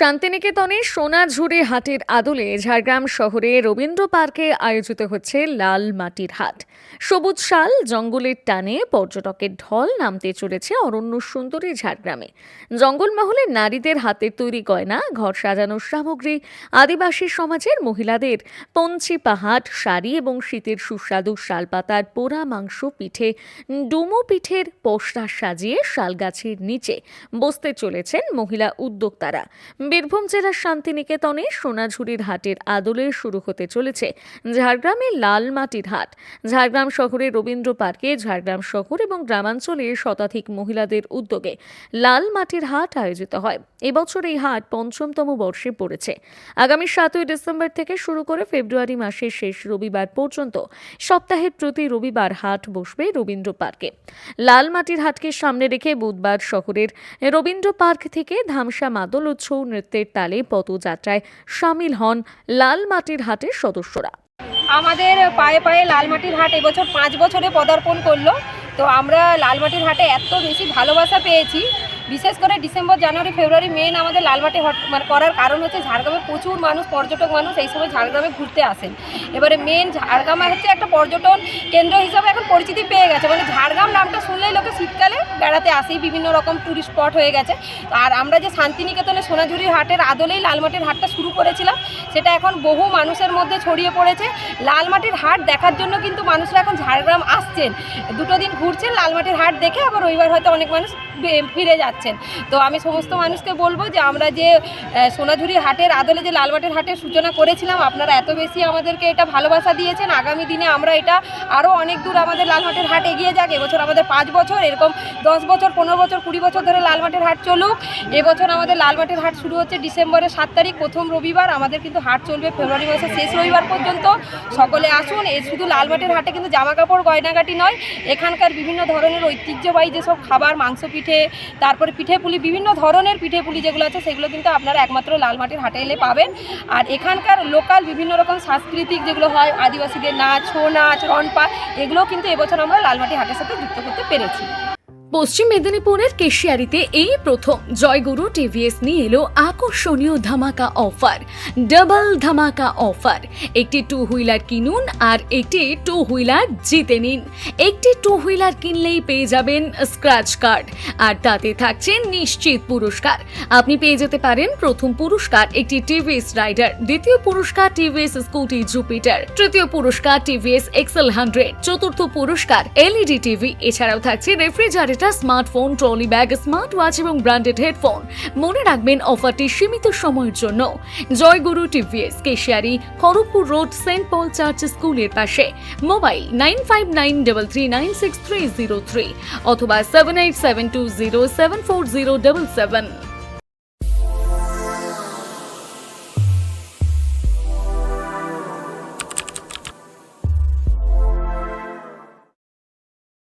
শান্তিনিকেতনে সোনাঝুরি হাটের আদলে ঝাড়গ্রাম শহরে রবীন্দ্র পার্কে আয়োজিত হচ্ছে লাল মাটির হাট। সবুজ শাল জঙ্গলের টানে পর্যটকের ঢল নামতে চলেছে অরণ্য সুন্দরী ঝাড়গ্রামে। জঙ্গলমহলে নারীদের হাতের তৈরি গয়না, ঘর সাজানোর সামগ্রী, আদিবাসী সমাজের মহিলাদের পঞ্চি পাহাট শাড়ি এবং শীতের সুস্বাদু শালপাতার পোড়া মাংস পিঠে, ডুমো পিঠের পোস্টার সাজিয়ে শালগাছের নিচে বসতে চলেছেন মহিলা উদ্যোক্তারা। বীরভূম জেলার শান্তিনিকেতনে সোনাঝুরির হাটের আদলে শুরু হতে চলেছে ঝাড়গ্রামের লাল মাটির হাট। ঝাড়গ্রাম শহরের রবীন্দ্র পার্কে, ঝাড়গ্রাম শহর এবং গ্রামাঞ্চলে শতাধিক মহিলাদের উদ্যোগে লাল মাটির হাট আয়োজিত হয়। এবছর এই হাট পঞ্চমতম বর্ষে পড়েছে। আগামী সাতই ডিসেম্বর থেকে শুরু করে ফেব্রুয়ারি মাসের শেষ রবিবার পর্যন্ত সপ্তাহের প্রতি রবিবার হাট বসবে রবীন্দ্র পার্কে। লাল মাটির হাটকে সামনে রেখে বুধবার শহরের রবীন্দ্র পার্ক থেকে ধামসা মাদল ও ছৌ নৃত্যের তালে পদযাত্রায় সামিল হন লালমাটির হাটের সদস্যরা। আমাদের পায়ে পায়ে লালমাটির হাট এবছর পাঁচ বছরে পদার্পণ করল। তো আমরা লালমাটির হাটে এত বেশি ভালোবাসা পেয়েছি। বিশেষ করে ডিসেম্বর, জানুয়ারি, ফেব্রুয়ারি মেন আমাদের লালমাটি হাট মানে করার কারণ হচ্ছে ঝাড়গ্রামে প্রচুর মানুষ, পর্যটক মানুষ এই সময় ঝাড়গ্রামে ঘুরতে আসেন। এবারে মেন ঝাড়গ্রাম হচ্ছে একটা পর্যটন কেন্দ্র হিসাবে এখন পরিচিতি পেয়ে গেছে। মানে ঝাড়গ্রাম নামটা শুনলেই লোকে শীতকালে বেড়াতে আসেই, বিভিন্ন রকম ট্যুরিস্ট স্পট হয়ে গেছে। আর আমরা যে শান্তিনিকেতনে সোনাঝুরির হাটের আদলেই লালমাটির হাটটা শুরু করেছিলাম, সেটা এখন বহু মানুষের মধ্যে ছড়িয়ে পড়েছে। লালমাটির হাট দেখার জন্য কিন্তু মানুষরা এখন ঝাড়গ্রাম আসছেন। দুটো দিন ঘুরছেন লালমাটির হাট দেখে, আবার রবিবার হয়তো অনেক মানুষ ফিরে ফিরে যাচ্ছেন তো আমি সমস্ত মানুষকে বলব যে আমরা যে সোনাঝুরি হাটের, আদলে যে লালবাটের হাটের সূচনা করেছিলাম, আপনারা এত বেশি আমাদেরকে এটা ভালোবাসা দিয়েছেন। আগামী দিনে আমরা এটা আরও অনেক দূর আমাদের লালমাটির হাট এগিয়ে যাক। এবছর আমাদের পাঁচ বছর, এরকম দশ বছর, পনেরো বছর, কুড়ি বছর ধরে লালমাটির হাট চলুক। এবছর আমাদের লালমাটির হাট শুরু হচ্ছে ডিসেম্বরের সাত তারিখ, প্রথম রবিবার। আমাদের কিন্তু হাট চলবে ফেব্রুয়ারি মাসের শেষ রবিবার পর্যন্ত। সকলে আসুন এই শুধু লালমাটির হাটে কিন্তু জামা কাপড় গয়নাগাটি নয়, এখানকার বিভিন্ন ধরনের ঐতিহ্যবাহী যেসব খাবার মাংস পিঠে তারপরে পিঠে পুলি বিভিন্ন ধরনের পিঠে পুলি যেগুলো আছে, সেগুলো কিন্তু আপনারা একমাত্র লালমাটির হাটে এলে পাবেন। আর এখানকার লোকাল বিভিন্ন রকম সাংস্কৃতিক যেগুলো হয়, আদিবাসীদের নাচ ছৌ নাচ রনপা এগুলো কিন্তু এবছর আমরা লালমাটি হাটের সাথে যুক্ত করতে পেরেছি। পশ্চিম মেদিনীপুরের কেশিয়ারিতে এই প্রথম জয়গুরু টিভিএস নিয়ে এলো আকর্ষণীয় ধামাকা অফার, ডাবল ধামাকা অফার। একটি টু হুইলার কিনুন আর একটি টু হুইলার জিতে নিন। একটি টু হুইলার কিনলেই পেয়ে যাবেন স্ক্র্যাচ কার্ড আর তাতে থাকছে নিশ্চিত পুরস্কার। আপনি পেয়ে যেতে পারেন প্রথম পুরস্কার একটি টিভিএস রাইডার, দ্বিতীয় পুরস্কার টিভিএস স্কুটি জুপিটার, তৃতীয় পুরস্কার টিভিএস এক্সেল হান্ড্রেড, চতুর্থ পুরস্কার এলইডি টিভি, এছাড়াও থাকছে refrigerator smartphone trolley bag smart watch এবং ব্র্যান্ডেড হেডফোন মনে রাখবেন অফারটি সীমিত সময়ের জন্য। Jayguru TVS, Keshiary, Kharagpur road, Saint Paul Church স্কুলের পাশে। Mobile nine five nine double three nine six three zero three অথবা seven eight seven two zero seven four zero double seven